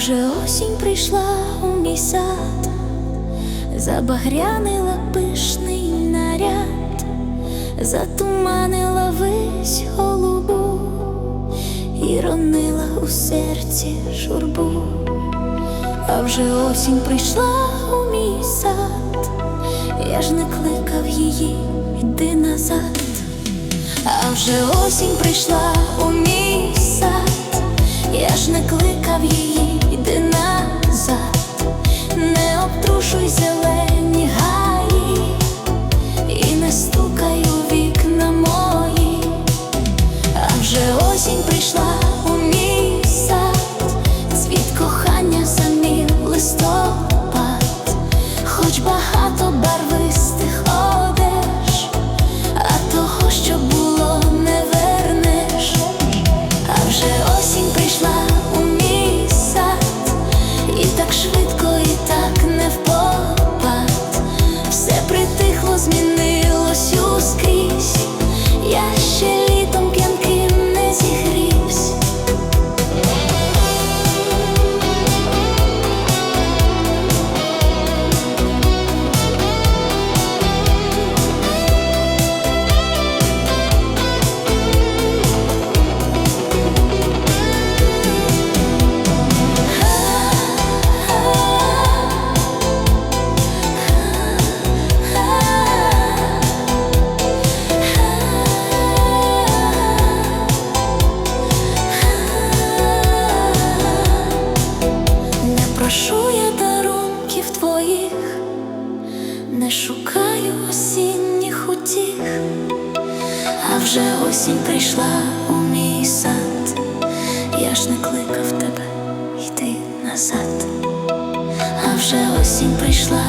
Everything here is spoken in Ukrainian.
вже осінь прийшла у мій сад, забагрянила пишний наряд, затуманила вись голубу. І ронила у серці журбу. А вже осінь прийшла у мій сад, я ж не кликав її, йди назад. А вже осінь прийшла у мій сад, я ж не кликав її, не шукаю осінніх утіх, а вже осінь прийшла у мій сад, я ж не кликав тебе, йти назад, а вже осінь прийшла